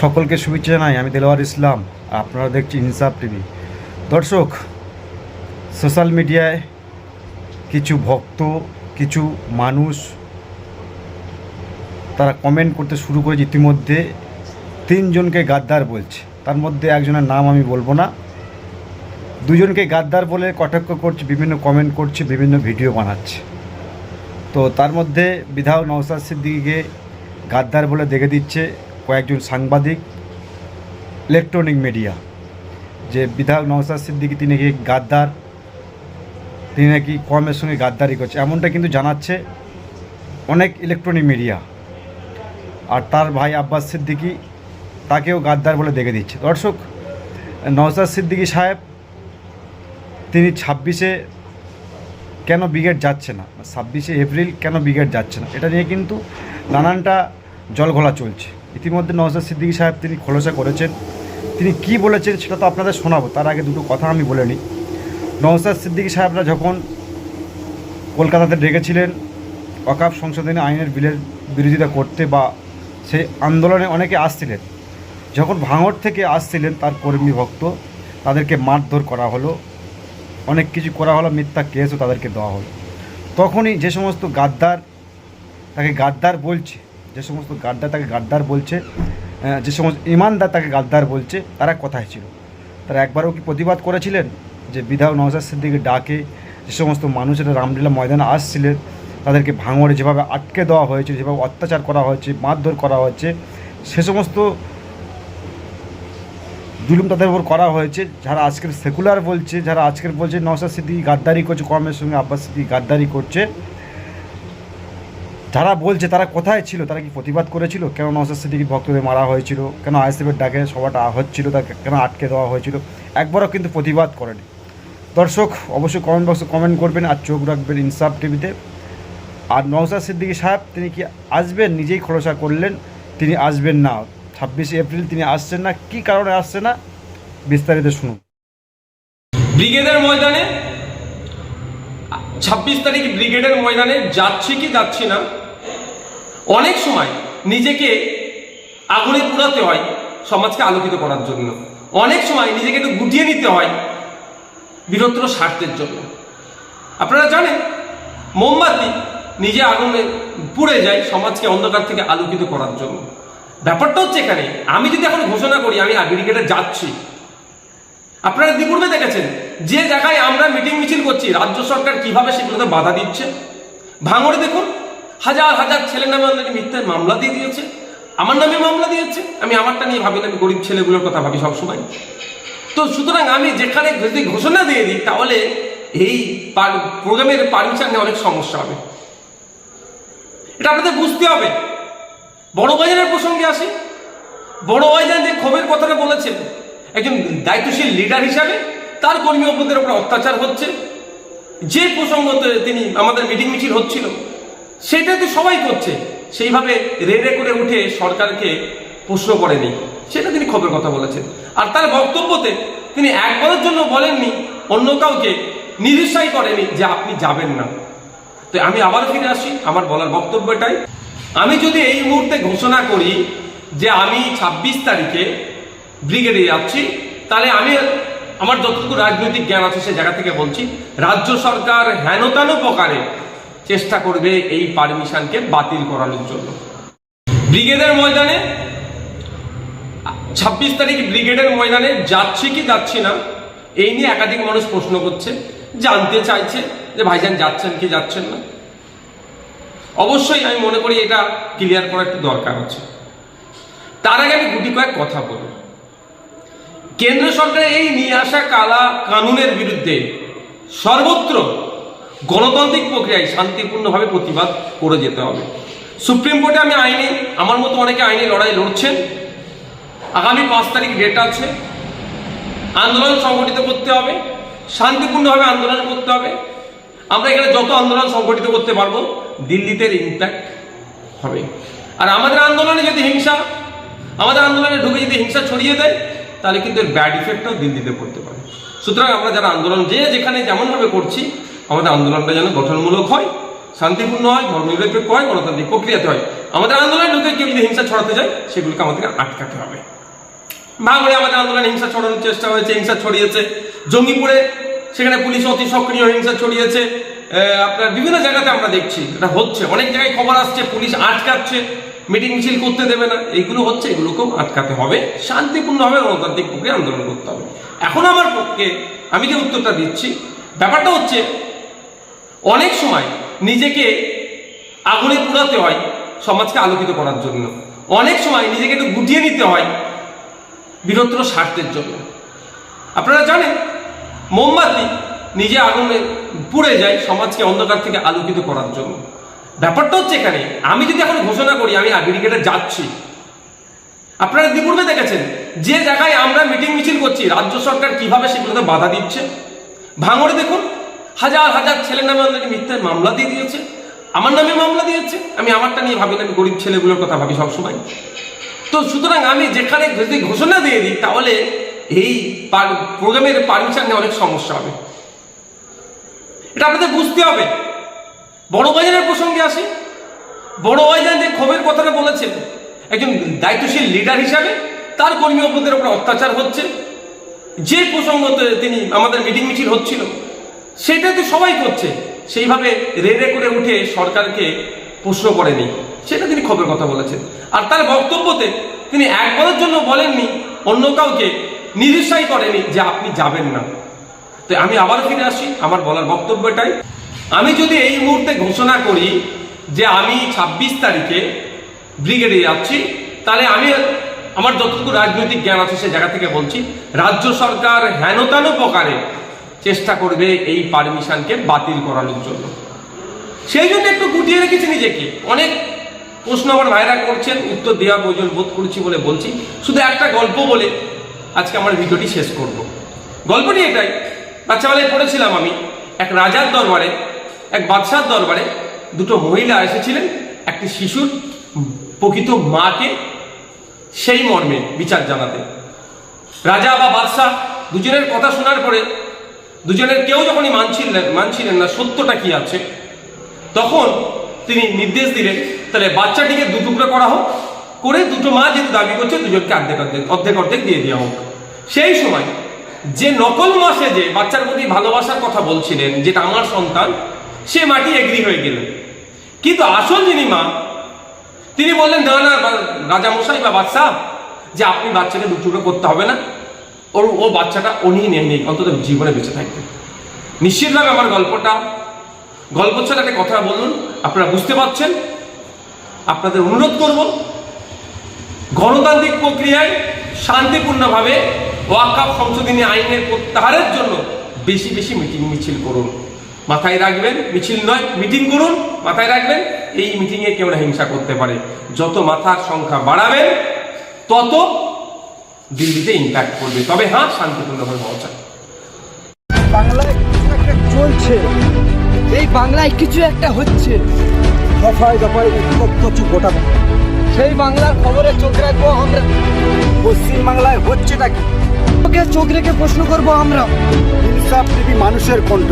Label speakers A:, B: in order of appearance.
A: সকলকে শুভেচ্ছা জানাই। আমি দেলোয়ার ইসলাম, আপনারা দেখছি ইনসাফ টিভি। দর্শক, সোশ্যাল মিডিয়ায় কিছু ভক্ত, কিছু মানুষ, তারা কমেন্ট করতে শুরু করেছে ইতিমধ্যে। তিনজনকে গাদ্দার বলছে। তার মধ্যে একজনের নাম আমি বলব না। দুজনকে গাদ্দার বলে কটাক্ষ করছে, বিভিন্ন কমেন্ট করছে, বিভিন্ন ভিডিও বানাচ্ছে। তো তার মধ্যে বিধায়ক নওসাদ সিদ্দিকিকে গাদ্দার বলে দেখে দিচ্ছে। কয়েকজন সাংবাদিক ইলেকট্রনিক মিডিয়া যে বিধায়ক নওসাদ সিদ্দিকি তিনি নাকি গাদ্দার, তিনি নাকি কমের সঙ্গে গাদ্দারি করছে, এমনটা কিন্তু জানাচ্ছে অনেক ইলেকট্রনিক মিডিয়া আর তার ভাই আব্বাস সিদ্দিকি তাকেও গাদ্দার বলে দেখে দিচ্ছে। দর্শক নওসাদ সিদ্দিকি সাহেব, তিনি ছাব্বিশে কেন ব্রিগেড যাচ্ছে না? ছাব্বিশে এপ্রিল কেন ব্রিগেড যাচ্ছে না? এটা নিয়ে কিন্তু নানানটা জলঘোলা চলছে। ইতিমধ্যে নওসাদ সিদ্দিকী সাহেব তিনি খোলসা করেছেন। তিনি কি বলেছেন সেটা তো আপনাদের শোনাবো, তার আগে দুটো কথা আমি বলে নিই। নওসাদ সিদ্দিকী সাহেবরা যখন কলকাতাতে ডেকেছিলেন অকাপ সংশোধনী আইনের বিলের বিরোধিতা করতে বা সেই আন্দোলনে অনেকে আসছিলেন, যখন ভাঙড় থেকে আসছিলেন তার কর্মী ভক্ত, তাদেরকে মারধর করা হলো, অনেক কিছু করা হলো, মিথ্যা কেসও তাদেরকে দেওয়া হলো। তখনই যে সমস্ত গাদ্দার, তাকে গাদ্দার বলছে যে সমস্ত গাদ্দার তাকে গাদ্দার বলছে যে সমস্ত ইমানদার তাকে গাদ্দার বলছে, তারা কোথায় ছিল? তারা একবারও কি প্রতিবাদ করেছিলেন যে বিধায়ক নওজাদ সিদ্দিকে ডাকে, যে সমস্ত মানুষেরা রামলীলা ময়দানে আসছিলেন, তাদেরকে ভাঙড়ে যেভাবে আটকে দেওয়া হয়েছে, যেভাবে অত্যাচার করা হয়েছে, মারধর করা হয়েছে, সে সমস্ত জুলুম তাদের উপর করা হয়েছে। যারা আজকের সেকুলার বলছে, যারা আজকের বলছে নওসাদ সিদ্দিকি গাদ্দারি করছে, কমের সঙ্গে আব্বাস সিদ্দিকি গাদ্দারি করছে যারা বলছে তারা কোথায় ছিল, তারা কি প্রতিবাদ করেছিল? কেন নওসাদ সিদ্দিকি ভক্তদের মারা হয়েছিল? কেন আইএসএফের ডাকে সভাটা হচ্ছিল, তাকে কেন আটকে দেওয়া হয়েছিল? একবারও কিন্তু প্রতিবাদ করেনি। দর্শক, অবশ্যই কমেন্ট বক্সে কমেন্ট করবেন আর চোখ রাখবেন ইনসাফ টিভিতে। আর নওসাদ সিদ্দিকী সাহেব, তিনি কি আসবেন? নিজেই খোলসা করলেন। তিনি আসবেন না। ছাব্বিশে এপ্রিল তিনি আসছেন না। কি কারণে আসছে না? বিস্তারিত শুনুন।
B: ব্রিগেডের ময়দানে, ছাব্বিশ তারিখ ব্রিগেডের ময়দানে যাচ্ছি কি যাচ্ছি না অনেক সময় নিজেকে আগুনে পুরাতে হয় সমাজকে আলোকিত করার জন্য। অনেক সময় নিজেকে একটু গুটিয়ে নিতে হয় বৃহত্তর স্বার্থের জন্য। আপনারা জানেন, মোমবাতি নিজে আগুনে পুড়ে যায় সমাজকে অন্ধকার থেকে আলোকিত করার জন্য। ব্যাপারটা হচ্ছে এখানে, আমি যদি এখন ঘোষণা করি, আমি ব্রিগেডে যাচ্ছি। আপনারা ইতিপূর্বে দেখেছেন, যে জায়গায় আমরা মিটিং মিছিল করছি, রাজ্য সরকার কীভাবে সেগুলোতে বাধা দিচ্ছে? ভাঙড়ে দেখুন হাজার হাজার ছেলের নামে আমাদেরকে মিথ্যায় মামলা দিয়ে দিয়েছে। আমার নামে মামলা দিয়েছে। আমি আমারটা নিয়ে ভাবি না, আমি গরিব ছেলেগুলোর কথা ভাবি সবসময়। তো সুতরাং আমি যেখানে যদি ঘোষণা দিয়ে দিই, তাহলে এই পার- প্রোগ্রামের পারমিশন নিয়ে অনেক সমস্যা হবে। এটা আপনাদের বুঝতে হবে। বড় বাজারের প্রসঙ্গে আসি। বড় বাজার যে ক্ষোভের কথাটা বলেছেন, একজন দায়িত্বশীল লিডার হিসাবে তার কর্মী অপদের উপর অত্যাচার হচ্ছে। যে প্রসঙ্গতে তিনি আমাদের মিটিং মিছিল হচ্ছিল সেটা তো সবাই করছে। সেইভাবে রেডে করে উঠে সরকারকে প্রশ্ন করেনি। সেটা তিনি ক্ষোভের কথা বলেছেন। আর তার বক্তব্যতে তিনি একবারের জন্য বলেননি, অন্য কাউকে নিরুৎসাহী করেনি যে আপনি যাবেন না। তো আমি আবার ফিরে আসি, আমার বলার বক্তব্য এটাই। আমি যদি এই মুহূর্তে ঘোষণা করি যে আমি ছাব্বিশ তারিখে ব্রিগেডে যাচ্ছি, তাহলে আমি আমার যতটুকু রাজনৈতিক জ্ঞান আছে সে জায়গা থেকে বলছি, রাজ্য সরকার হেনতানো প্রকারে চেষ্টা করবে এই পারমিশনকে বাতিল করানোর জন্য। ব্রিগেডের ময়দানে, ছাব্বিশ তারিখ ব্রিগেডের ময়দানে যাচ্ছি কি যাচ্ছি না, এই নিয়ে একাধিক মানুষ প্রশ্ন করছে, জানতে চাইছে যে ভাইজান যাচ্ছেন কি যাচ্ছেন না। অবশ্যই আমি মনে করি এটা ক্লিয়ার করা একটু দরকার আছে তার আগে আমি গুটি কয়েক কথা বলি। কেন্দ্র সরকারের এই নিয়ে আসা কালা কানুনের বিরুদ্ধে সর্বত্র গণতান্ত্রিক প্রক্রিয়ায় শান্তিপূর্ণভাবে প্রতিবাদ করে যেতে হবে। সুপ্রিম কোর্টে আমি আইনে, আমার মতো অনেকে আইনি লড়াই লড়ছেন। আগামী পাঁচ তারিখ ডেট আছে। আন্দোলন সংগঠিত করতে হবে। শান্তিপূর্ণভাবে আন্দোলন করতে হবে। আমরা এখানে যত আন্দোলন সংগঠিত করতে পারব, দিল্লিতে ইম্প্যাক্ট হবে। আর আমাদের আন্দোলনে যদি হিংসা, আমাদের আন্দোলনে ঢুকে যদি হিংসা ছড়িয়ে দেয়, তাহলে কিন্তু এর ব্যাড ইফেক্টটাও দিল্লিতে পড়তে পারে। সুতরাং আমরা যারা আন্দোলন যে যেখানে যেমনভাবে করছি আমাদের আন্দোলনটা যেন গঠনমূলক হয়, শান্তিপূর্ণ হয়, ধর্মনিরপেক্ষ হয়, গণতান্ত্রিক প্রক্রিয়াতে হয়। আমাদের আন্দোলনে ঢুকে কেউ যদি হিংসা ছড়াতে যায়, সেগুলোকে আমাদেরকে আটকাতে হবে। ভাঙড়ে আমাদের আন্দোলনে হিংসা ছড়ানোর চেষ্টা হয়েছে, হিংসা ছড়িয়েছে। জঙ্গিপুরে সেখানে পুলিশ অতি সক্রিয় হিংসা ছড়িয়েছে। আপনার বিভিন্ন জায়গাতে আমরা দেখছি, এটা হচ্ছে। অনেক জায়গায় খবর আসছে, পুলিশ আটকাচ্ছে, মিটিং মিছিল করতে দেবে না। এইগুলো হচ্ছে, এগুলোকেও আটকাতে হবে। শান্তিপূর্ণভাবে গণতান্ত্রিক প্রক্রিয়া আন্দোলন করতে হবে। এখন আমার পক্ষে আমি যে উত্তরটা দিচ্ছি, ব্যাপারটা হচ্ছে অনেক সময় নিজেকে আগুনে পুরাতে হয় সমাজকে আলোকিত করার জন্য। অনেক সময় নিজেকে একটু গুটিয়ে নিতে হয় বৃহত্তর স্বার্থের জন্য। আপনারা জানেন, মোমবাতি নিজে আগুনে পুড়ে যায় সমাজকে অন্ধকার থেকে আলোকিত করার জন্য। ব্যাপারটা হচ্ছে এখানে, আমি যদি এখন ঘোষণা করি, আমি ব্রিগেডে যাচ্ছি। আপনারা ইতিপূর্বে দেখেছেন, যে জায়গায় আমরা মিটিং মিছিল করছি, রাজ্য সরকার কীভাবে সেগুলোতে বাধা দিচ্ছে? ভাঙড়ে দেখুন হাজার হাজার ছেলের নামে আমাদেরকে মিথ্যে মামলা দিয়ে দিয়েছে। আমার নামে মামলা দিয়েছে। আমি আমারটা নিয়ে ভাবি আমি গরিব ছেলেগুলোর কথা ভাবি সবসময়। তো সুতরাং আমি যেখানে যদি ঘোষণা দিয়ে দিই, তাহলে এই পার- প্রোগ্রামের পারমিশন নিয়ে অনেক সমস্যা হবে। এটা আপনাদের বুঝতে হবে। বড় বাজারের প্রসঙ্গে আসি। বড় বাজার যে ক্ষোভের কথাটা বলেছেন, একজন দায়িত্বশীল লিডার হিসাবে তার কর্মী উপর অত্যাচার হচ্ছে। যে প্রসঙ্গতে তিনি আমাদের মিটিং মিছিল হচ্ছিল সেটা তো সবাই করছে। সেইভাবে রেড়ে করে উঠে সরকারকে প্রশ্ন করেনি। সেটা তিনি খবরের কথা বলেছেন। আর তার বক্তব্যতে তিনি একবারের জন্য বলেননি, অন্য কাউকে নিরুৎসাহী করেনি যে আপনি যাবেন না। তো আমি আবার ফিরে আসি, আমার বলার বক্তব্য এটাই। আমি যদি এই মুহূর্তে ঘোষণা করি যে আমি ছাব্বিশ তারিখে ব্রিগেডে যাচ্ছি, তাহলে আমি আমার যতটুকু রাজনৈতিক জ্ঞান আছে সে জায়গা থেকে বলছি, রাজ্য সরকার হেনতান প্রকারে চেষ্টা করবে এই পারমিশনকে বাতিল করানোর জন্য। সেই জন্য একটু গুটিয়ে রেখেছি নিজেকে। অনেক প্রশ্ন আমার ভাইরা করছেন, উত্তর দেওয়া প্রয়োজন বোধ করছি বলে বলছি। শুধু একটা গল্প বলে আজকে আমার ভিডিওটি শেষ করব। গল্পটি এটাই। বাচ্চাবেলায় পড়েছিলাম আমি এক রাজার দরবারে, এক বাদশার দরবারে। দুটো মহিলা এসেছিলেন, একটি শিশুর প্রকৃত মাকে সেই মর্মে বিচার জানাতে। রাজা বা বাদশাহ দুজনের কথা শোনার পরে দুজনের কেউ যখনই মানছিলেন মানছিলেন না, সত্যটা কি আছে? তখন তিনি নির্দেশ দিলেন, তাহলে বাচ্চাটিকে দু টুকরো করা হোক, করে দুটো মা যেহেতু দাবি করছে, দুজনকে অর্ধেক অর্ধেক অর্ধেক অর্ধেক দিয়ে দেওয়া হোক। সেই সময় যে নকল মাসে যে বাচ্চার প্রতি ভালোবাসার কথা বলছিলেন, যেটা আমার সন্তান, সে মাটি এগ্রি হয়ে গেলেন কিন্তু আসল যিনি মা, তিনি বললেন, না না রাজামশাই বা বাদশাহ, যে আপনি বাচ্চাকে দু টুকরো করতে হবে না। ওর, ও বাচ্চাটা উনি নিয়ে নেই, অন্তত জীবনে বেঁচে থাকবে। নিশ্চিতভাবে আমার গল্পটা গল্প ছাড়া একটা কথা বলুন, আপনারা বুঝতে পারছেন? আপনাদের অনুরোধ করব, গণতান্ত্রিক প্রক্রিয়ায় শান্তিপূর্ণভাবে ওয়াকাফ সংশোধনী আইনের প্রত্যাহারের জন্য বেশি বেশি মিটিং মিছিল করুন। মাথায় রাখবেন, মিছিল নয়, মিটিং করুন, মাথায় রাখবেন, এই মিটিংয়ে কেউ হিংসা করতে পারে। যত মাথার সংখ্যা বাড়াবেন, তত দিল্লিতে ইম্প্যাক্ট করবে। তবে হ্যাঁ শান্তিপূর্ণভাবে হওয়া চাই।
C: বাংলায় কিছু একটা চলছে।
D: এই বাংলায় কিছু একটা হচ্ছে।
C: দফায় দফায় উত্তপ্ত গোটা
D: সেই বাংলার খবরে চোখ রাখব আমরা।
C: পশ্চিম বাংলায় হচ্ছেটা কি?
D: চোখ রেখে প্রশ্ন করব আমরা।
C: ইনসাফ টিভি মানুষের কণ্ঠ